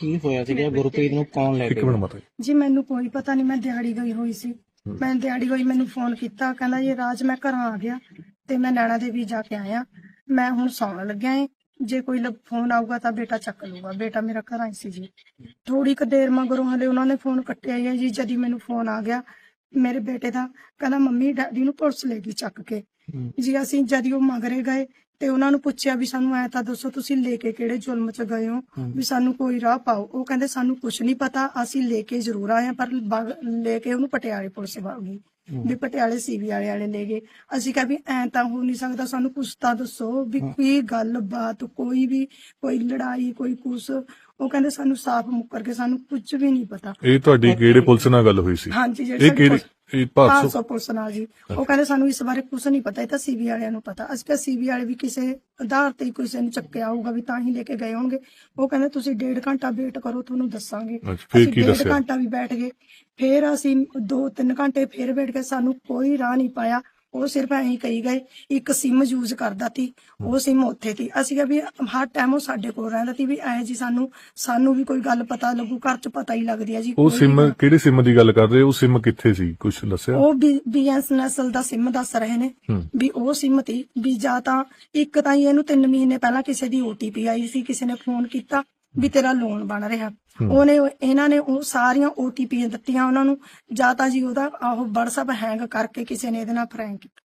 ਕੀ ਹੋਇਆ ਸੀਗਾ? ਗੁਰਪ੍ਰੀਤ ਨੂੰ ਕੌਣ ਲੈ ਇੱਕ ਕੇ ਮਿੰਟ ਗਿਆ? ਮਾਤਾ ਜੀ। ਜੀ ਮੈਨੂੰ ਕੋਈ ਪਤਾ ਨਹੀਂ ਮੈਂ ਦਿਹਾੜੀ ਗਈ ਹੋਈ ਸੀ। ਮੈਂ ਦਿਹਾੜੀ ਗਈ ਮੈਨੂੰ ਫੋਨ ਕੀਤਾ ਕਹਿੰਦਾ ਇਹ ਰਾਜ ਮੈਂ ਘਰਾਂ ਆ ਗਿਆ ਤੇ ਮੈਂ ਨੈਣਾ ਦੇਵੀ ਜਾ ਕੇ ਆਇਆ। ਮੈਂ ਹੁਣ ਸੌਣ ਲੱਗਿਆ ਏ। ਜੇ ਕੋਈ ਲ- ਫੋਨ ਆਊਗਾ ਤਾਂ ਬੇਟਾ ਚੱਕ ਲੂਗਾ ਬੇਟਾ ਮੇਰਾ ਘਰਾਂ ਹੀ ਸੀ ਜੀ। ਥੋੜੀ ਕੁ ਦੇਰ ਮਗਰੋਂ ਹਲੇ ਉਹਨਾਂ ਨੇ ਫੋਨ ਕੱਟਿਆ ਹੀ ਹੈ ਜੀ ਜਦੀ ਮੈਨੂੰ ਫੋਨ ਆ ਗਿਆ ਮੇਰੇ ਬੇਟੇ ਦਾ। ਕਹਿੰਦਾ ਮੰਮੀ ਡੈਡੀ ਨੂੰ ਪੁਲਿਸ ਲੈ ਗਈ ਚੱਕ ਕੇ। ਜੀ ਅਸੀਂ ਜਦੀ ਉਹ ਮਗਰੇ ਗਏ। ਤੇ ਉਹਨਾਂ ਨੂੰ ਪੁੱਛਿਆ ਵੀ ਸਾਨੂੰ ਐ ਤਾਂ ਦੱਸੋ ਤੁਸੀਂ ਲੈ ਕੇ ਕਿਹੜੇ ਜ਼ੁਲਮ ਚ ਗਏ ਹੋ। ਵੀ ਸਾਨੂੰ ਕੋਈ ਰਾਹ ਪਾਓ ਉਹ ਕਹਿੰਦੇ ਸਾਨੂੰ ਕੁਝ ਨਹੀਂ ਪਤਾ ਅਸੀਂ ਲੈ ਕੇ ਜ਼ਰੂਰ ਆਏ ਹਾਂ ਪਰ ਬਗ- ਲੈ ਕੇ ਉਹਨੂੰ ਪਟਿਆਲੇ ਪੁਲਿਸ ਵਾਗੀ। ਵੀ ਪਟਿਆਲੇ ਸੀਬੀ ਵਾਲੇ ਵਾਲੇ ਲੈ ਗਏ ਅਸੀਂ ਕਿਹਾ ਵੀ ਐ ਤਾਂ ਹੋ ਨਹੀਂ ਸਕਦਾ ਸਾਨੂੰ ਕੁਛ ਤਾਂ ਦੱਸੋ ਵੀ ਕੋਈ ਗੱਲ-ਬਾਤ ਕੋਈ ਵੀ ਕੋਈ ਲੜਾਈ ਕੋਈ ਕੁਛ। ਉਹ ਕਹਿੰਦੇ ਸਾਨੂੰ ਸਾਫ਼ ਮੁੱਕਰ ਕੇ ਸਾਨੂੰ ਕੁਝ ਵੀ ਨਹੀਂ ਪਤਾ। ਇਹ ਤੁਹਾਡੀ ਕਿਹੜੇ ਪੁਲਿਸ ਨਾਲ ਗੱਲ ਹੋਈ ਸੀ? ਹਾਂਜੀ ਜਿਹੜੀ ਇਹ ਕਿਹੜੀ ਇਹ ਭਾਰਤ 500 ਪੁਲਿਸ ਨਾਲ ਜੀ। ਉਹ ਕਹਿੰਦੇ ਸਾਨੂੰ ਇਸ ਬਾਰੇ ਕੁਝ ਨਹੀਂ ਪਤਾ ਇਹ ਤਾਂ ਸੀਬੀ ਵਾਲਿਆਂ ਨੂੰ ਪਤਾ। ਅਸੀਂ ਕਿਹਾ ਸੀਬੀ ਵਾਲੇ ਵੀ ਕਿਸੇ ਆਧਾਰ ਤੇ ਹੀ ਕਿਸੇ ਨੂੰ ਚੱਕਿਆ ਹੋਊਗਾ ਵੀ ਤਾਂ ਹੀ ਲੈ ਕੇ ਗਏ ਹੋਣਗੇ। ਉਹ ਕਹਿੰਦੇ ਤੁਸੀਂ ਡੇਢ ਘੰਟਾ ਵੇਟ ਕਰੋ ਤੁਹਾਨੂੰ ਦੱਸਾਂਗੇ। ਅਸੀਂ ਡੇਢ? ਘੰਟਾ ਵੀ ਬੈਠ ਗਏ। ਫਿਰ ਅਸੀਂ 2-3 ਘੰਟੇ ਫਿਰ ਬੈਠ ਕੇ ਸਾਨੂੰ ਕੋਈ ਰਾਹ ਨਹੀਂ ਪਾਇਆ। ਉਹ ਸਿਰਫ ਐਂ ਹੀ ਕਹੀ ਗਏ ਇੱਕ ਸਿਮ ਯੂਜ਼ ਕਰਦਾ ਸੀ ਉਹ ਸਿਮ ਉੱਥੇ ਸੀ ਅਸੀਂ ਕਿਹਾ ਵੀ ਹਰ ਟਾਈਮ ਉਹ ਸਾਡੇ ਕੋਲ ਰਹਿੰਦਾ ਸੀ ਵੀ ਐ ਜੀ ਸਾਨੂੰ ਸਾਨੂੰ ਵੀ ਕੋਈ ਗੱਲ ਪਤਾ ਲੱਗੂ ਘਰ ਚ ਪਤਾ ਹੀ ਲੱਗਦੀ ਹੈ ਜੀ ਉਹ ਸਿਮ ਕਿਹੜੀ ਸਿਮ ਦੀ ਗੱਲ ਕਰ ਰਹੇ ਹੋ? ਉਹ ਸਿਮ ਕਿੱਥੇ ਸੀ? ਕੁਝ ਦੱਸਿਆ? ਉਹ ਬੀਐਸ ਨਸਲ ਦਾ ਸਿਮ ਦੱਸ ਰਹੇ ਨੇ। ਵੀ ਉਹ ਸਿਮ ਤੀ ਵੀ ਜਾਂ ਤਾਂ ਇੱਕ ਤਾਂ ਇਹਨੂੰ 3 ਮਹੀਨੇ ਪਹਿਲਾਂ ਕਿਸੇ ਦੀ OTP ਆਈ ਸੀ ਕਿਸੇ ਨੇ ਫੋਨ ਕੀਤਾ। ਵੀ ਤੇਰਾ ਲੋਨ ਬਣ ਰਿਹਾ। ਉਹਨੇ ਇਹਨਾਂ ਨੇ ਉਹ ਸਾਰੀਆਂ OTP ਦਿੱਤੀਆਂ ਉਹਨਾਂ ਨੂੰ। ਜਾਂ ਤਾਂ ਜੀ ਉਹਦਾ ਉਹ WhatsApp ਹੈਂਗ ਕਰਕੇ ਕਿਸੇ ਨੇ ਇਹਦੇ ਨਾਲ ਫਰੈਂਕ ਕੀਤਾ।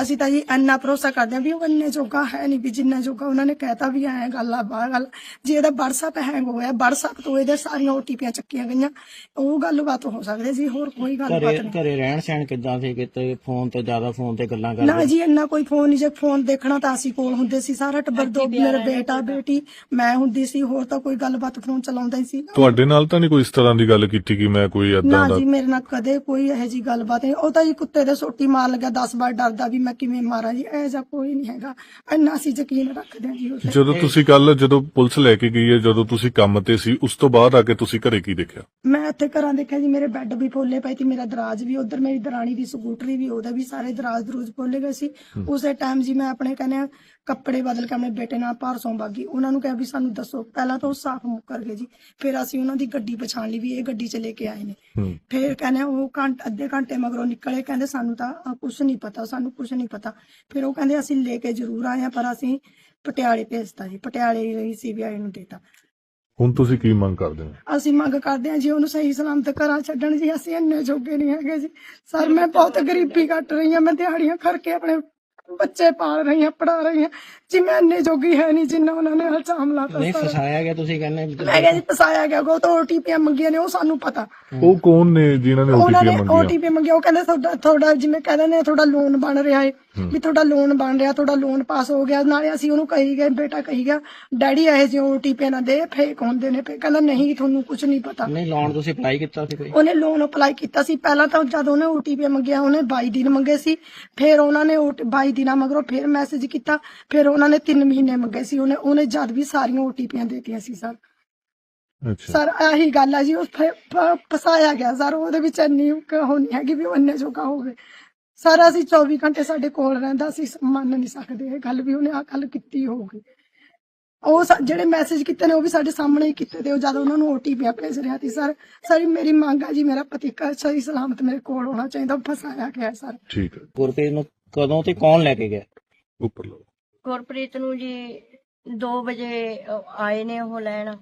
ਅਸੀਂ ਤਾਂ ਜੀ ਇੰਨਾ ਭਰੋਸਾ ਕਰਦੇ ਹਾਂ ਵੀ ਉਹ ਇੰਨੇ ਜੋਗਾ ਹੈ ਨਹੀਂ ਵੀ ਜਿੰਨਾ ਜੋਗਾ ਉਹਨਾਂ ਨੇ ਕਹਿਤਾ ਵੀ ਐ ਗੱਲ ਆ ਬਾਹਰ ਗੱਲ ਜੇ ਇਹਦਾ WhatsApp ਹੈਂਗ ਹੋਇਆ WhatsApp ਤੋਂ ਇਹਦੇ ਸਾਰੀਆਂ OTPਆਂ ਚੱਕੀਆਂ ਗਈਆਂ ਉਹ ਗੱਲਬਾਤ ਹੋ ਸਕਦੀ ਸੀ ਹੋਰ ਕੋਈ ਗੱਲਬਾਤ ਨਹੀਂ। ਘਰੇ ਰਹਿਣ ਸਹਿਣ ਕਿੱਦਾਂ ਸੀ? ਕਿਤੇ ਫੋਨ ਤੇ ਜ਼ਿਆਦਾ ਫੋਨ ਤੇ ਗੱਲਾਂ ਨਾ ਕਰਦੇ ਜੀ ਇੰਨਾ ਕੋਈ ਫੋਨ ਨਹੀਂ ਜੇ ਫੋਨ ਦੇਖਣਾ ਤਾਂ ਅਸੀਂ ਕੋਲ ਹੁੰਦੇ ਸੀ ਸਾਰਾ ਟੱਬਰ ਦੋ ਮੇਰੇ ਬੇਟਾ ਬੇਟੀ ਮੈਂ ਹੁੰਦੀ ਸੀ ਹੋਰ ਤਾਂ ਕੋਈ ਗੱਲਬਾਤ ਫੋਨ ਚਲਾਉਂਦਾ ਹੀ ਸੀ ਤੁਹਾਡੇ ਨਾਲ ਤਾਂ ਨਹੀਂ ਕੋਈ ਇਸ ਤਰ੍ਹਾਂ ਦੀ ਗੱਲ ਕੀਤੀ ਕਿ ਮੈਂ ਕੋਈ ਨਾ ਏਦਾਂ ਦਾ ਜੀ ਮੇਰੇ ਨਾਲ ਕਦੇ ਕੋਈ ਇਹੋ ਜੀ ਗੱਲਬਾਤ ਨਹੀਂ। ਉਹ ਤਾਂ ਜੀ ਕੁੱਤੇ ਦੇ ਸੋਟੀ ਮਾਰ ਲੱਗਾ 10 ਵਾਰ ਡਰਦਾ ਵੀ ਮੈਂ ਕਿਵੇਂ ਮਾਰਾਂ ਜੀ ਇਹ ਜਿਹਾ ਕੋਈ ਨਹੀਂ ਹੈਗਾ। ਇੰਨਾ ਅਸੀਂ ਯਕੀਨ ਰੱਖਦੇ ਹਾਂ ਜੀ ਤੇ। ਜਦੋਂ ਤੁਸੀਂ ਕੱਲ ਜਦੋਂ ਪੁਲਿਸ ਲੈ ਕੇ ਗਈ ਹੈ ਜਦੋਂ ਤੁਸੀਂ ਕੰਮ ਤੇ ਸੀ ਉਸ ਤੋਂ ਬਾਅਦ ਆ ਕੇ ਤੁਸੀਂ ਘਰੇ ਕੀ ਦੇਖਿਆ? ਮੈਂ ਇੱਥੇ ਘਰਾਂ ਦੇਖਿਆ ਜੀ ਮੇਰੇ ਬੈੱਡ ਵੀ ਫੋਲੇ ਪਏ ਸੀ ਮੇਰਾ ਦਰਾਜ ਵੀ ਉਧਰ ਮੇਰੀ ਦਰਾਣੀ ਦੀ ਸਕੂਟਰੀ ਵੀ ਉਹਦੇ ਵੀ ਸਾਰੇ ਦਰਾਜ ਦਰੂਜ ਫੋਲੇ ਗਏ ਸੀ। ਉਸੇ ਟਾਈਮ ਜੀ ਮੈਂ ਆਪਣੇ ਕਹਿੰਦੇ ਕੱਪੜੇ ਬਦਲ ਕੇ ਆਪਣੇ ਬੇਟੇ ਨਾਲ ਭਾਰਸੋਂ ਬਾਗੀ ਉਹਨਾਂ ਨੂੰ ਕਿਹਾ ਵੀ ਸਾਨੂੰ ਦੱਸੋ ਪਹਿਲਾਂ ਤਾਂ ਉਹ ਸਾਫ਼ ਮੁੱਕਰ ਗਏ ਜੀ। ਫਿਰ ਅਸੀਂ ਉਹਨਾਂ ਦੀ ਗੱਡੀ ਪਛਾਣ ਲਈ ਵੀ ਇਹ ਗੱਡੀ 'ਚ ਲੈ ਕੇ ਆਏ ਨੇ। ਫਿਰ ਕਹਿੰਦੇ ਉਹ ਘੰਟ ਅੱਧੇ ਘੰਟੇ ਮਗਰੋਂ ਨਿਕਲੇ ਕਹਿੰਦੇ ਸਾਨੂੰ ਤਾਂ ਕੁਝ ਨਹੀਂ ਪਤਾ ਸਾਨੂੰ ਕੁਝ ਨਹੀਂ ਪਤਾ। ਫਿਰ ਉਹ ਕਹਿੰਦੇ ਅਸੀਂ ਲੈ ਕੇ ਜ਼ਰੂਰ ਆਏ ਹਾਂ ਪਰ ਅਸੀਂ ਪਟਿਆਲੇ ਭੇਜਤਾ ਜੀ। ਪਟਿਆਲੇ ਹੀ ਸੀਬੀਆਈ ਨੂੰ ਦੇਤਾ ਹੁਣ ਤੁਸੀਂ ਕੀ ਮੰਗ ਕਰਦੇ ਹੋ? ਅਸੀਂ ਮੰਗ ਕਰਦੇ ਹਾਂ ਜੀ ਉਹਨੂੰ ਸਹੀ ਸਲਾਮਤ ਘਰਾਂ ਛੱਡਣ ਜੀ। ਅਸੀਂ ਇੰਨੇ ਜੋਗੇ ਨਹੀਂ ਹੈਗੇ ਜੀ। ਸਰ ਮੈਂ ਬਹੁਤ ਗਰੀਬੀ ਕੱਟ ਰਹੀ ਹਾਂ ਮੈਂ ਦਿਹਾੜੀਆਂ ਕਰਕੇ ਆਪਣੇ ਬੱਚੇ ਪਾਲ ਰਹੀ ਹਾਂ ਪੜਾ ਰਹੀ ਹਾਂ ਜੀ ਮੈਂ ਇੰਨੇ ਜੋਗੀ ਹੈ ਨਹੀਂ ਜਿੰਨਾ ਉਹਨਾਂ ਨੇ ਇਲਜ਼ਾਮ ਲਾਤਾ ਨਹੀਂ ਸਰ ਫਸਾਇਆ ਗਿਆ ਤੁਸੀਂ ਕਹਿੰਦੇ ਮੈਂ ਕਿਹਾ ਜੀ ਫਸਾਇਆ ਗਿਆ ਉਹ ਤਾਂ ਓਟੀਪੀਆਂ ਮੰਗੀਆਂ ਨੇ ਉਹ ਸਾਨੂੰ ਪਤਾ। ਉਹ ਕੌਣ ਨੇ ਜਿਨ੍ਹਾਂ ਨੇ ਉਹਨਾਂ ਨੇ ਓਟੀਪੀ ਮੰਗੀਆਂ ਓਟੀਪੀ ਮੰਗਿਆ ਉਹ ਕਹਿੰਦੇ ਤੁਹਾਡਾ ਤੁਹਾਡਾ ਜਿਵੇਂ ਕਹਿੰਦੇ ਨੇ ਤੁਹਾਡਾ ਲੋਨ ਬਣ ਰਿਹਾ ਹੈ ਵੀ ਤੁਹਾਡਾ ਲੋਨ ਬਣ ਰਿਹਾ ਤੁਹਾਡਾ ਲੋਨ ਪਾਸ ਹੋ ਗਿਆ ਨਾਲੇ ਅਸੀਂ ਉਹਨੂੰ ਕਹੀ ਗਏ ਬੇਟਾ ਕਹੀ ਗਿਆ ਡੈਡੀ ਇਹ ਜਿਹੇ ਓਟੀਪੀ ਨਾ ਦੇ ਫੇਕ ਹੁੰਦੇ ਨੇ ਫੇਰ ਕਹਿੰਦਾ ਨਹੀਂ ਤੁਹਾਨੂੰ ਕੁਝ ਨਹੀਂ ਪਤਾ। ਨਹੀਂ ਲੋਨ ਤੁਸੀਂ ਅਪਲਾਈ ਕੀਤਾ ਸੀ ਕੋਈ? ਉਹਨੇ ਲੋਨ ਅਪਲਾਈ ਕੀਤਾ ਸੀ। ਪਹਿਲਾਂ ਤਾਂ ਜਦ ਉਹਨੇ OTP ਮੰਗਿਆ ਉਹਨੇ 22 ਦਿਨ ਮੰਗੇ ਸੀ। ਫਿਰ ਉਹਨਾਂ ਨੇ OT 22 ਦਿਨਾਂ ਮਗਰੋਂ ਫਿਰ ਮੈਸੇਜ ਕੀਤਾ। ਫਿਰ ਉਹਨਾਂ ਨੇ 3 ਮਹੀਨੇ ਮੰਗੇ ਸੀ। ਉਹਨੇ ਉਹਨੇ ਜਦ ਵੀ ਸਾਰੀਆਂ OTPਆਂ ਦੇਤੀਆਂ ਸੀ ਸਰ। ਅੱਛਾ। ਸਰ ਆਹੀ ਗੱਲ ਆ ਜੀ ਉਹ ਫ- ਫ- ਫਸਾਇਆ ਗਿਆ। ਸਰ ਉਹਦੇ ਵਿੱਚ ਇੰਨੀ ਨਹੀਂ ਹੈਗੀ ਵੀ ਉਹ ਇੰਨੇ ਜੋਗਾ ਹੋਵੇ। ਸਰ ਅਸੀਂ 24 ਘੰਟੇ ਸਾਡੇ ਕੋਲ ਰਹਿੰਦਾ ਅਸੀਂ ਮੰਨ ਨਹੀਂ ਸਕਦੇ ਇਹ ਗੱਲ ਵੀ ਉਹਨੇ ਆ ਗੱਲ ਕੀਤੀ ਹੋਊਗੀ। ਉਹ ਸਾ- ਜਿਹੜੇ ਮੈਸੇਜ ਕੀਤੇ ਨੇ ਉਹ ਵੀ ਸਾਡੇ ਸਾਹਮਣੇ ਹੀ ਕੀਤੇ ਤੇ ਉਹ ਜਦ ਉਹਨਾਂ ਨੂੰ OTP ਭੇਜ ਰਿਹਾ ਸੀ ਸਰ ਸਾਰੀ ਮੇਰੀ ਮੰਗ ਆ ਜੀ ਮੇਰਾ ਪਤੀ ਘਰ ਸਹੀ ਸਲਾਮਤ ਮੇਰੇ ਕੋਲ ਹੋਣਾ ਚਾਹੀਦਾ ਉਹ ਫਸਾਇਆ ਗਿਆ ਸਰ। ਠੀਕ ਹੈ। ਗੁਰਪ੍ਰੀਤ ਨੂੰ ਕਦੋਂ ਤੇ ਕੌਣ ਲੈ ਕੇ ਗਿਆ? ਉੱਪਰ ਲਓ। ਗੁਰਪ੍ਰੀਤ ਨੂੰ ਜੀ 2 ਵਜੇ ਅਹ, ਆਏ ਨੇ ਉਹ ਲੈਣ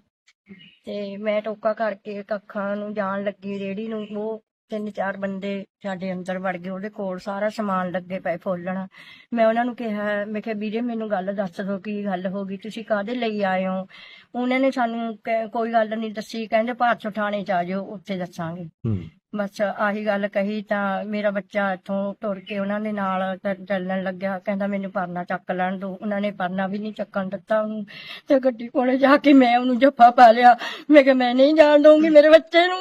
ਤੇ ਮੈਂ ਟੋਕਾ ਕਰਕੇ ਕੱਖਾਂ ਨੂੰ ਜਾਣ ਲੱਗੀ ਰੇੜੀ ਨੂੰ ਉਹ ਤਿੰਨ ਚਾਰ ਬੰਦੇ ਸਾਡੇ ਅੰਦਰ ਵੜ ਗਏ, ਉਹਦੇ ਕੋਲ ਸਾਰਾ ਸਮਾਨ ਲੱਗੇ ਪਏ ਫੋਲਣ। ਮੈਂ ਉਹਨਾਂ ਨੂੰ ਕਿਹਾ, ਮੈਂ ਕਿਹਾ, ਵੀਰੇ, ਮੈਨੂੰ ਗੱਲ ਦੱਸ ਦਿਓ, ਕੀ ਗੱਲ ਹੋ ਗਈ? ਤੁਸੀਂ ਕਾਹਦੇ ਲਈ ਆਏ ਹੋ? ਉਹਨਾਂ ਨੇ ਸਾਨੂੰ ਕੋਈ ਗੱਲ ਨਹੀਂ ਦੱਸੀ ਕਹਿੰਦੇ ਭਾਰਤ ਥਾਣੇ ਚ ਆ ਜਾਓ ਉੱਥੇ ਦੱਸਾਂਗੇ। ਹੂੰ। ਬਸ ਆਹੀ ਗੱਲ ਕਹੀ ਤਾਂ ਮੇਰਾ ਬੱਚਾ ਇੱਥੋਂ ਤੁਰ ਕੇ ਉਹਨਾਂ ਦੇ ਨਾਲ ਚ- ਚੱਲਣ ਲੱਗਿਆ ਕਹਿੰਦਾ ਮੈਨੂੰ ਪਰਨਾ ਚੱਕ ਲੈਣ ਦੋ। ਉਹਨਾਂ ਨੇ ਪਰਨਾ ਵੀ ਨਹੀਂ ਚੱਕਣ ਦਿੱਤਾ ਉਹਨੂੰ। ਤੇ ਗੱਡੀ ਕੋਲੇ ਜਾ ਕੇ ਮੈਂ ਉਹਨੂੰ ਜੱਫਾ ਪਾ ਲਿਆ। ਮੈਂ ਕਿਹਾ ਮੈਂ ਨਹੀਂ ਜਾਣ ਦਊਂਗੀ ਮੇਰੇ ਬੱਚੇ ਨੂੰ।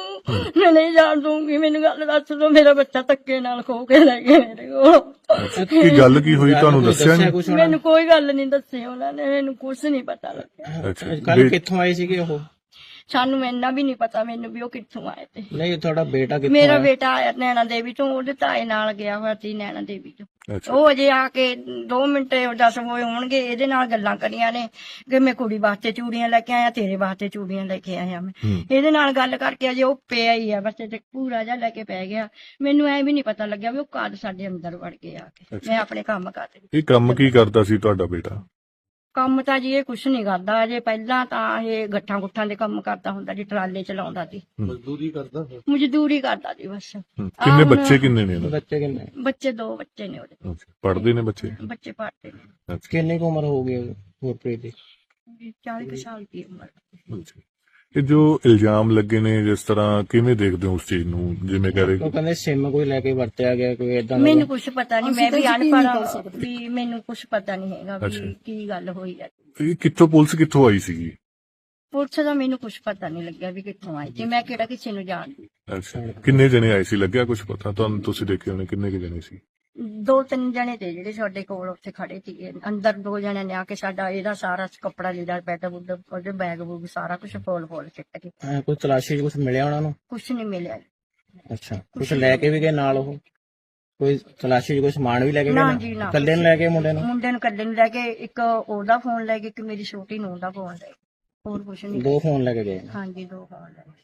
ਮੈਂ ਨਹੀਂ ਜਾਣ ਦਊਂਗੀ। ਮੈਨੂੰ ਗੱਲ ਦੱਸ ਦੋ। ਮੇਰਾ ਬੱਚਾ ਧੱਕੇ ਨਾਲ ਖੋ ਕੇ ਲੈ ਗਏ ਮੇਰੇ ਕੋਲ। ਕੀ ਗੱਲ ਕੀ ਹੋਈ? ਤੁਹਾਨੂੰ ਦੱਸਿਆ ਨਹੀਂ ਮੈਨੂੰ ਕੋਈ ਗੱਲ ਨਹੀਂ ਦੱਸੀ ਉਹਨਾਂ ਨੇ। ਮੈਨੂੰ ਕੁਝ ਨਹੀਂ ਪਤਾ ਲੱਗਿਆ। ਅੱਛਾ ਕੱਲ ਬੇ- ਕਿੱਥੋਂ ਆਏ ਸੀਗੇ ਉਹ? ਸਾਨੂੰ ਇੰਨਾ ਵੀ ਨਹੀਂ ਪਤਾ ਮੈਨੂੰ ਵੀ ਉਹ ਕਿੱਥੋਂ ਆਏ ਤੇ। ਨਹੀਂ ਤੁਹਾਡਾ ਬੇਟਾ ਕਿੱਥੋਂ ਮੇਰਾ ਆਇਆ? ਬੇਟਾ ਆਇਆ ਨੈਣਾ ਦੇਵੀ ਤੋਂ ਉਹਦੇ ਤਾਏ ਨਾਲ ਗਿਆ ਹੋਇਆ ਸੀ ਨੈਣਾ ਦੇਵੀ ਤੋਂ। ਅੱਛਾ। ਉਹ ਅਜੇ ਆ ਕੇ 2 ਮਿੰਟ 10 ਹੋਏ ਹੋਣਗੇ ਇਹਦੇ ਨਾਲ ਗੱਲਾਂ ਕਰੀਆਂ ਨੇ ਕਿ ਮੈਂ ਕੁੜੀ ਵਾਸਤੇ ਚੂੜੀਆਂ ਲੈ ਕੇ ਆਇਆ ਤੇਰੇ ਵਾਸਤੇ ਚੂੜੀਆਂ ਲੈ ਕੇ ਆਇਆ ਮੈਂ। ਹੂੰ। ਇਹਦੇ ਨਾਲ ਗੱਲ ਕਰਕੇ ਅਜੇ ਉਹ ਪਿਆ ਹੀ ਆ ਬਸ ਤੇ ਪੂਰਾ ਜਿਹਾ ਲੈ ਕੇ ਪੈ ਗਿਆ। ਮੈਨੂੰ ਐ ਵੀ ਨਹੀਂ ਪਤਾ ਲੱਗਿਆ ਵੀ ਉਹ ਕਦ ਸਾਡੇ ਅੰਦਰ ਵੜ ਕੇ ਆ ਕੇ। ਮੈਂ ਆਪਣੇ ਕੰਮ ਕਰ ਰਹੀ ਇਹ ਕੰਮ ਕੀ ਕਰਦਾ ਸੀ ਤੁਹਾਡਾ ਬੇਟਾ? ਕੰਮ ਤਾਂ ਜੀ ਇਹ ਕੁਛ ਨਹੀਂ ਕਰਦਾ। ਅਜੇ ਪਹਿਲਾਂ ਤਾਂ ਇਹ ਗੱਠਾਂ ਗੁੱਠਾਂ ਦੇ ਕੰਮ ਕਰਦਾ ਹੁੰਦਾ ਜੀ ਟਰਾਲੇ ਚਲਾਉਂਦਾ ਸੀ। ਮਜ਼ਦੂਰੀ ਕਰਦਾ ਮਜ਼ਦੂਰੀ ਕਰਦਾ ਜੀ ਬਸ। ਕਿੰਨੇ ਬੱਚੇ ਕਿੰਨੇ ਨੇ ਇਹਨਾਂ ਦੇ? ਬੱਚੇ ਕਿੰਨੇ? ਬੱਚੇ ਦੋ ਬੱਚੇ ਨੇ ਉਹਦੇ। ਅੱਛਾ ਪੜ੍ਹਦੇ ਨੇ ਬੱਚੇ? ਬੱਚੇ ਪੜ੍ਹਦੇ ਨੇ। ਕਿੰਨੀ ਕੁ ਉਮਰ ਹੋ ਗਈ ਗੁਰਪ੍ਰੀਤ ਦੀ? 40 ਕੁ ਸਾਲ ਦੀ ਉਮਰ। ਇਹ ਜੋ ਇਲਜ਼ਾਮ ਲੱਗੇ ਨੇ ਜਿਸ ਤਰ੍ਹਾਂ ਕਿਵੇਂ ਦੇਖਦੇ ਹੋ ਉਸ ਚੀਜ਼ ਨੂੰ? ਜਿਵੇਂ ਕਹ ਰਹੇ ਉਹ ਕਹਿੰਦੇ ਸਿਮ ਕੋਈ ਲੈ ਕੇ ਵਰਤਿਆ ਗਿਆ ਕੋਈ ਇਦਾਂ ਦਾ ਮੈਨੂੰ ਕੁਝ ਪਤਾ ਨਹੀਂ ਮੈਂ ਵੀ ਅਨਪੜ੍ਹ ਸਕਦੇ। ਵੀ ਮੈਨੂੰ ਕੁਝ ਪਤਾ ਨਹੀਂ ਹੈਗਾ ਅੱਛਾ। ਵੀ ਕੀ ਗੱਲ ਹੋਈ ਹੈ। ਇਹ ਕਿੱਥੋਂ ਪੁਲਿਸ ਕਿੱਥੋਂ ਆਈ ਸੀਗੀ? ਪੁਲਿਸ ਦਾ ਮੈਨੂੰ ਕੁਝ ਪਤਾ ਨਹੀਂ ਲੱਗਿਆ ਵੀ ਕਿੱਥੋਂ ਆਈ ਤੇ ਮੈਂ ਕਿਹੜਾ ਕਿਸੇ ਨੂੰ ਜਾਣਦੀ। ਅੱਛਾ। ਕਿੰਨੇ ਜਣੇ ਆਏ ਸੀ? ਲੱਗਿਆ ਕੁਝ ਪਤਾ? ਤੁਹਾਨੂੰ ਤੁਸੀਂ ਦੇਖੇ ਹੋਣੇ ਕਿੰਨੇ ਕੁ ਜਣੇ ਸੀ? ਦੋ ਤਿੰਨ ਜਣੇ ਤੇ ਜਿਹੜੇ ਸਾਡੇ ਕੋਲ ਉੱਥੇ ਖੜੇ ਸੀਗੇ ਅੰਦਰ ਦੋ ਜਣੇ ਨੇ ਆ ਕੇ ਸਾਡਾ ਇਹਦਾ ਸਾਰਾ ਕੱਪੜਾ ਲੀੜਾ ਬੈੱਡ ਬੁੱਡ ਉਹਦੇ ਬੈਗ ਬੂਗ ਸਾਰਾ ਕੁਝ ਫੋਲ ਫੋਲ ਸਿੱਟ ਕੇ ਐਂ ਕੋਈ ਤਲਾਸ਼ੀ ਕੁਝ ਮਿਲਿਆ ਉਹਨਾਂ ਨੂੰ? ਕੁਝ ਨਹੀਂ ਮਿਲਿਆ ਅੱਛਾ ਕੁਝ ਲੈ ਕੇ ਵੀ ਗਏ ਨਾਲ ਉਹ? ਕੋਈ ਤਲਾਸ਼ੀ 'ਚ ਕੋਈ ਸਮਾਨ ਵੀ ਲੈ ਕੇ ਗਏ ਨਾ? ਜੀ, ਨਾ। ਇਕੱਲੇ ਨੂੰ ਲੈ ਕੇ ਮੁੰਡੇ ਨੂੰ? ਮੁੰਡੇ ਨੂੰ ਕੱਲੇ ਨੂੰ ਲੈ ਕੇ ਇੱਕ ਉਹਦਾ ਫੋਨ ਲੈ ਕੇ ਇੱਕ ਮੇਰੀ ਛੋਟੀ ਨੂੰ ਦਾ ਫੋਨ ਲੈ ਕੇ। ਹੋਰ ਕੁਝ ਨਹੀਂ। ਦੋ ਫੋਨ ਲੈ ਕੇ ਗਏ? ਹਾਂਜੀ ਦੋ ਫੋਨ ਲੈ ਕੇ।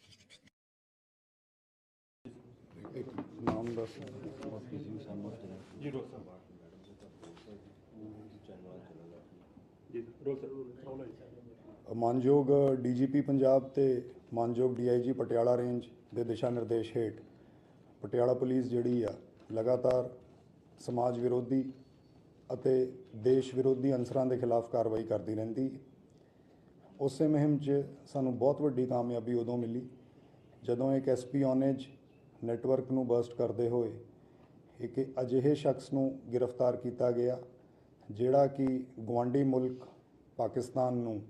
ਮਾਨਯੋਗ ਡੀਜੀਪੀ ਪੰਜਾਬ ਤੇ ਮਾਨਯੋਗ ਡੀਆਈਜੀ ਪਟਿਆਲਾ ਰੇਂਜ ਦੇ ਦਿਸ਼ਾ ਨਿਰਦੇਸ਼ ਹੇਠ ਪਟਿਆਲਾ ਪੁਲਿਸ ਜਿਹੜੀ ਆ ਲਗਾਤਾਰ ਸਮਾਜ ਵਿਰੋਧੀ ਅਤੇ ਦੇਸ਼ ਵਿਰੋਧੀ ਅਨਸਰਾਂ ਦੇ ਖਿਲਾਫ ਕਾਰਵਾਈ ਕਰਦੀ ਰਹਿੰਦੀ। ਉਸੇ ਮੁਹਿੰਮ 'ਚ ਸਾਨੂੰ ਬਹੁਤ ਵੱਡੀ ਕਾਮਯਾਬੀ ਉਦੋਂ ਮਿਲੀ ਜਦੋਂ ਇੱਕ ਐਸਪੀ ਔਨੇਜ ਨੈਟਵਰਕ ਨੂੰ ਬਰਸਟ ਕਰਦੇ ਹੋਏ ਇੱਕ ਅਜਿਹੇ ਸ਼ਖਸ ਨੂੰ ਗ੍ਰਿਫਤਾਰ ਕੀਤਾ ਗਿਆ, ਜਿਹੜਾ ਕਿ ਗਵਾਂਡੀ ਮੁਲਕ ਪਾਕਿਸਤਾਨ ਨੂੰ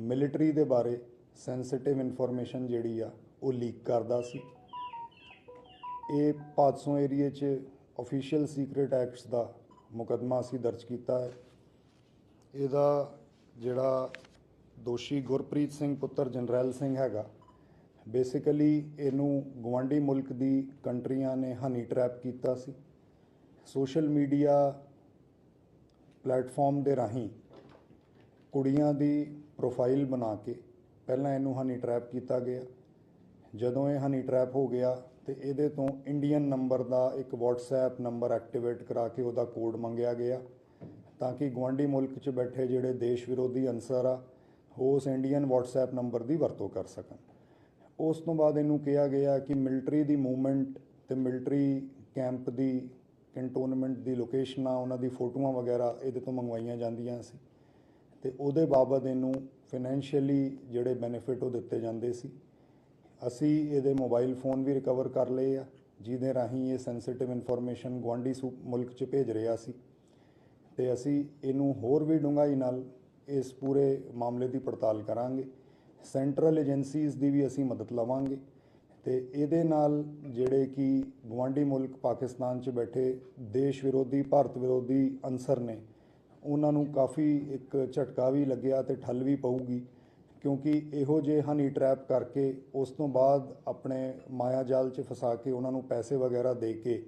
ਮਿਲਟਰੀ ਦੇ ਬਾਰੇ ਸੈਂਸਿਟਿਵ ਇਨਫੋਰਮੇਸ਼ਨ ਜਿਹੜੀ ਆ, ਉਹ ਲੀਕ ਕਰਦਾ ਸੀ। ਇਹ ਭਾਦਸੋਂ ਏਰੀਏ 'ਚ ਅਫੀਸ਼ੀਅਲ ਸੀਕ੍ਰੀਟ ਐਕਟਸ ਦਾ ਮੁਕੱਦਮਾ ਅਸੀਂ ਦਰਜ ਕੀਤਾ ਹੈ। ਇਹਦਾ ਜਿਹੜਾ ਦੋਸ਼ੀ ਗੁਰਪ੍ਰੀਤ ਸਿੰਘ ਪੁੱਤਰ ਜਨਰੈਲ ਸਿੰਘ ਹੈਗਾ ਬੇਸਿਕਲੀ ਇਹਨੂੰ ਗਵਾਂਡੀ ਮੁਲਕ ਦੀ ਕੰਟਰੀਆਂ ਨੇ ਹਨੀ ਟਰੈਪ ਕੀਤਾ ਸੀ। ਸੋਸ਼ਲ ਮੀਡੀਆ ਪਲੇਟਫਾਰਮ ਦੇ ਰਾਹੀਂ ਕੁੜੀਆਂ ਦੀ ਪ੍ਰੋਫਾਈਲ ਬਣਾ ਕੇ ਪਹਿਲਾਂ ਇਹਨੂੰ ਹਨੀ ਟਰੈਪ ਕੀਤਾ ਗਿਆ। ਜਦੋਂ ਇਹ ਹਨੀ ਟਰੈਪ ਹੋ ਗਿਆ ਤੇ ਇਹਦੇ ਤੋਂ ਇੰਡੀਅਨ ਨੰਬਰ ਦਾ ਇੱਕ WhatsApp ਨੰਬਰ ਐਕਟੀਵੇਟ ਕਰਾ ਕੇ ਉਹਦਾ ਕੋਡ ਮੰਗਿਆ ਗਿਆ ਤਾਂ ਕਿ ਗਵਾਂਡੀ ਮੁਲਕ 'ਚ ਬੈਠੇ ਜਿਹੜੇ ਦੇਸ਼ ਵਿਰੋਧੀ ਅਨਸਰ ਆ, ਉਹ ਉਸ ਇੰਡੀਅਨ WhatsApp ਨੰਬਰ ਦੀ ਵਰਤੋਂ ਕਰ ਸਕਣ। ਉਸ ਤੋਂ ਬਾਅਦ ਇਹਨੂੰ ਕਿਹਾ ਗਿਆ ਕਿ ਮਿਲਟਰੀ ਦੀ ਮੂਵਮੈਂਟ ਤੇ ਮਿਲਟਰੀ ਕੈਂਪ ਦੀ ਕੰਟੋਨਮੈਂਟ ਦੀ ਲੋਕੇਸ਼ਨਾਂ ਉਹਨਾਂ ਦੀ ਫੋਟੋਆਂ ਵਗੈਰਾ ਇਹਦੇ ਤੋਂ ਮੰਗਵਾਈਆਂ ਜਾਂਦੀਆਂ ਸੀ। ਤੇ ਉਹਦੇ ਬਾਬਤ ਇਹਨੂੰ ਫਾਈਨੈਂਸ਼ੀਅਲੀ ਜਿਹੜੇ ਬੈਨੀਫਿਟ ਉਹ ਦਿੱਤੇ ਜਾਂਦੇ ਸੀ। ਅਸੀਂ ਇਹਦੇ ਮੋਬਾਈਲ ਫੋਨ ਵੀ ਰਿਕਵਰ ਕਰ ਲਏ ਆ, ਜਿਹਦੇ ਰਾਹੀਂ ਇਹ ਸੈਂਸਿਟਿਵ ਇਨਫੋਰਮੇਸ਼ਨ ਗੁਆਂਢੀ ਸੂ, ਮੁਲਕ 'ਚ ਭੇਜ ਰਿਹਾ ਸੀ। ਤੇ ਅਸੀਂ ਇਹਨੂੰ ਹੋਰ ਵੀ ਡੂੰਘਾਈ ਨਾਲ ਇਸ ਪੂਰੇ ਮਾਮਲੇ ਦੀ ਪੜਤਾਲ ਕਰਾਂਗੇ। ਸੈਂਟਰਲ ਏਜੰਸੀਜ਼ ਦੀ ਵੀ ਅਸੀਂ ਮਦਦ ਲਵਾਂਗੇ। ਤੇ ਇਹਦੇ ਨਾਲ ਜਿਹੜੇ ਕਿ ਗਵਾਂਢੀ ਮੁਲਕ ਪਾਕਿਸਤਾਨ 'ਚ ਬੈਠੇ ਦੇਸ਼ ਵਿਰੋਧੀ, ਭਾਰਤ ਵਿਰੋਧੀ ਅਨਸਰ ਨੇ, ਉਹਨਾਂ ਨੂੰ ਕਾਫੀ ਇੱਕ ਝਟਕਾ ਵੀ ਲੱਗਿਆ ਤੇ ਠੱਲ ਵੀ ਪਊਗੀ। ਕਿਉਂਕਿ ਇਹੋ ਜਿਹੇ ਹਨੀ ਟਰੈਪ ਕਰਕੇ ਉਸ ਤੋਂ ਬਾਅਦ ਆਪਣੇ ਮਾਇਆ ਜਾਲ 'ਚ ਫਸਾ ਕੇ ਉਹਨਾਂ ਨੂੰ ਪੈਸੇ ਵਗੈਰਾ ਦੇ ਕੇ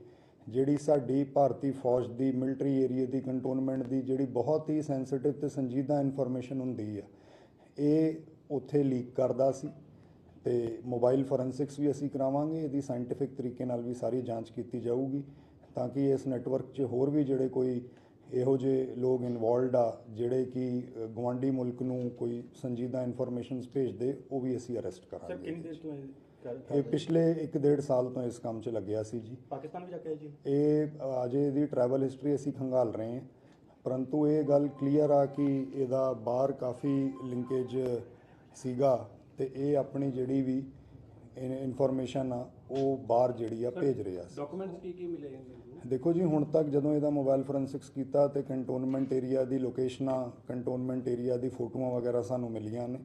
ਜਿਹੜੀ ਸਾਡੀ ਭਾਰਤੀ ਫੌਜ ਦੀ ਮਿਲਟਰੀ ਏਰੀਆ ਦੀ ਕੰਟੋਨਮੈਂਟ ਦੀ ਜਿਹੜੀ ਬਹੁਤ ਹੀ ਸੈਂਸਿਟਿਵ ਤੇ ਸੰਜੀਦਾ ਇਨਫੋਰਮੇਸ਼ਨ ਹੁੰਦੀ ਆ, ਇਹ ਉੱਥੇ ਲੀਕ ਕਰਦਾ ਸੀ ਤੇ ਮੋਬਾਈਲ ਫੋਰੈਂਸਿਕਸ ਵੀ ਅਸੀਂ ਕਰਾਵਾਂਗੇ ਇਹਦੀ ਸਾਇੰਟਿਫਿਕ ਤਰੀਕੇ ਨਾਲ ਵੀ ਸਾਰੀ ਜਾਂਚ ਕੀਤੀ ਜਾਊਗੀ ਤਾਂ ਕਿ ਇਸ ਨੈਟਵਰਕ 'ਚ ਹੋਰ ਵੀ ਜਿਹੜੇ ਕੋਈ ਇਹੋ ਜਿਹੇ ਲੋਕ ਇਨਵੋਲਡ ਆ ਜਿਹੜੇ ਕਿ ਅ, ਗਵਾਂਢੀ ਮੁਲਕ ਨੂੰ ਕੋਈ ਸੰਜੀਦਾ ਇਨਫੋਰਮੇਸ਼ਨਸ ਭੇਜਦੇ ਉਹ ਵੀ ਅਸੀਂ ਅਰੈਸਟ ਕਰਾਂਗੇ ਕਿੰਨੀ ਦੇਰ ਤੋਂ ਇਹ ਪਿਛਲੇ 1.5 ਸਾਲ ਤੋਂ ਇਸ ਕੰਮ 'ਚ ਲੱਗਿਆ ਸੀ ਜੀ। ਪਾਕਿਸਤਾਨ ਵੀ ਜਾ ਕੇ ਜੀ? ਇਹ ਅਜੇ ਇਹਦੀ ਟਰੈਵਲ ਹਿਸਟਰੀ ਅਸੀਂ ਖੰਗਾਲ ਰਹੇ ਹਾਂ। ਪਰੰਤੂ ਇਹ ਗੱਲ ਕਲੀਅਰ ਆ ਕਿ ਇਹਦਾ ਬਾਹਰ ਕਾਫੀ ਲਿੰਕੇਜ ਸੀਗਾ ਤੇ ਇਹ ਆਪਣੀ ਜਿਹੜੀ ਵੀ ਇਨਫੋਰਮੇਸ਼ਨ ਆ ਉਹ ਬਾਹਰ ਜਿਹੜੀ ਆ ਭੇਜ ਰਿਹਾ ਸੀ ਡਾਕੂਮੈਂਟਸ ਕੀ ਕੀ ਮਿਲੇ ਇਹਨੂੰ? ਦੇਖੋ ਜੀ ਹੁਣ ਤੱਕ ਜਦੋਂ ਇਹਦਾ ਮੋਬਾਈਲ ਫੋਰੈਂਸਿਕਸ ਕੀਤਾ ਤੇ ਕੰਟੋਨਮੈਂਟ ਏਰੀਆ ਦੀ ਲੋਕੇਸ਼ਨਾਂ ਕੰਟੋਨਮੈਂਟ ਏਰੀਆ ਦੀ ਫੋਟੋਆਂ ਵਗੈਰਾ ਸਾਨੂੰ ਮਿਲੀਆਂ ਨੇ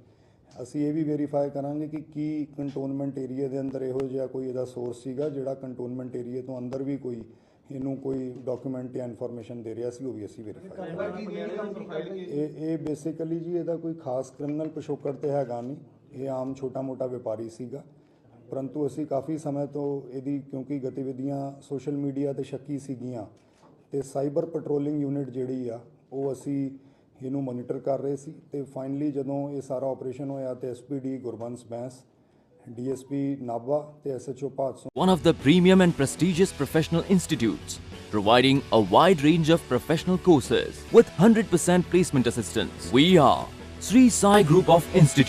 ਅਸੀਂ ਇਹ ਵੀ ਵੈਰੀਫਾਈ ਕਰਾਂਗੇ ਕਿ ਕੀ ਕੰਟੋਨਮੈਂਟ ਏਰੀਆ ਦੇ ਅੰਦਰ ਇਹੋ ਜਿਹਾ ਕੋਈ ਇਹਦਾ ਸੋਰਸ ਸੀਗਾ ਜਿਹੜਾ ਕੰਟੋਨਮੈਂਟ ਏਰੀਆ ਤੋਂ ਅੰਦਰ ਵੀ ਕੋਈ ਇਹਨੂੰ ਕੋਈ ਡਾਕੂਮੈਂਟ ਜਾਂ ਇਨਫੋਰਮੇਸ਼ਨ ਦੇ ਰਿਹਾ ਸੀ ਉਹ ਵੀ ਅਸੀਂ ਵੈਰੀਫਾਈ ਇਹ ਇਹ ਬੇਸਿਕਲੀ ਜੀ ਇਹਦਾ ਕੋਈ ਖਾਸ ਕ੍ਰਿਮੀਨਲ ਪਿਛੋਕੜ ਤੇ ਹੈਗਾ ਨਹੀਂ। ਇਹ ਆਮ ਛੋਟਾ-ਮੋਟਾ ਵਪਾਰੀ ਸੀਗਾ। ਪਰੰਤੂ ਅਸੀਂ ਕਾਫੀ ਸਮੇਂ ਤੋਂ ਇਹਦੀ ਕਿਉਂਕਿ ਗਤੀਵਿਧੀਆਂ ਸੋਸ਼ਲ ਮੀਡੀਆ ਤੇ ਸ਼ੱਕੀ ਸੀਗੀਆਂ ਤੇ ਸਾਈਬਰ ਪੈਟਰੋਲਿੰਗ ਯੂਨਿਟ ਜਿਹੜੀ ਆ ਉਹ ਅਸੀਂ ਇਹਨੂੰ ਮੋਨੀਟਰ ਕਰ ਰਹੇ ਸੀ। ਤੇ ਫਾਈਨਲੀ ਜਦੋਂ ਇਹ ਸਾਰਾ ਆਪਰੇਸ਼ਨ ਹੋਇਆ ਤੇ SPD Gurbans Bains DSP Nabwa, SHO parts. One of the premium and prestigious professional institutes, providing a wide range of professional courses with 100% placement assistance. We are Sri Sai Group of Institutes.